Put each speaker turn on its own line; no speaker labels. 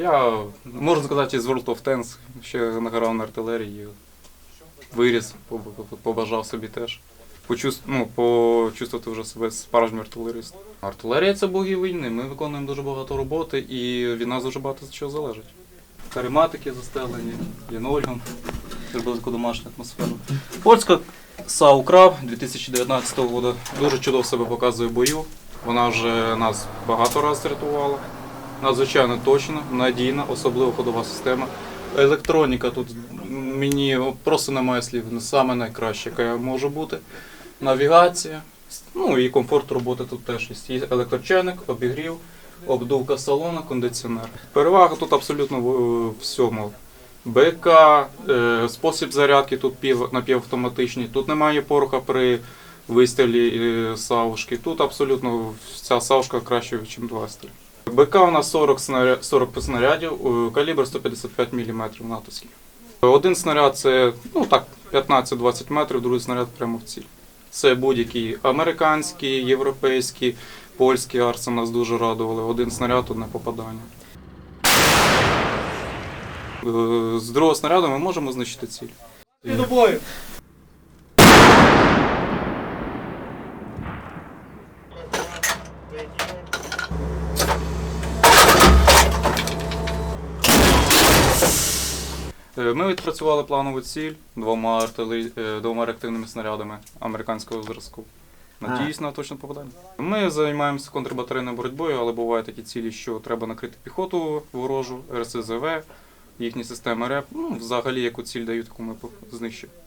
Я, можна сказати, з World of Tanks ще награв на артилерії, виріс, побажав собі теж. Почувств, ну, почувствувати вже себе справжнім артилеристом. Артилерія це боги війни. Ми виконуємо дуже багато роботи і від нас дуже багато чого залежить. Карематики застелені, лінолеум, зробили таку домашню атмосферу. Польська САУ Краб 2019 року дуже чудово себе показує в бою. Вона вже нас багато разів рятувала. Надзвичайно точна, надійна, особливо ходова система. Електроніка тут мені просто немає слів. Саме найкраще, яка може бути. Навігація, ну і комфорт роботи тут теж є. Є електрочайник, обігрів, обдувка салону, кондиціонер. Перевага тут абсолютно в всьому. БК, е, спосіб зарядки тут пів, напівавтоматичний. Тут немає пороха при вистрілі е, савушки. Тут абсолютно ця савушка краще, ніж два стріли. БК у нас 40, снаря... 40 снарядів, калібр 155 мм натовський. Один снаряд це ну так, 15-20 метрів, другий снаряд прямо в ціль. Це будь-які американські, європейські, польські арси нас дуже радували. Один снаряд, одне попадання. Е, З другого снаряду ми можемо знищити ціль.
До бою!
Е, Ми відпрацювали планову ціль двома, артилері... е, двома реактивними снарядами американського зразку. Надіюсь на точне попадання. Ми займаємося контрбатарейною боротьбою, але бувають такі цілі, що треба накрити піхоту ворожу, РСЗВ, їхні системи РЕП. Ну, взагалі, яку ціль дають, таку ми знищуємо.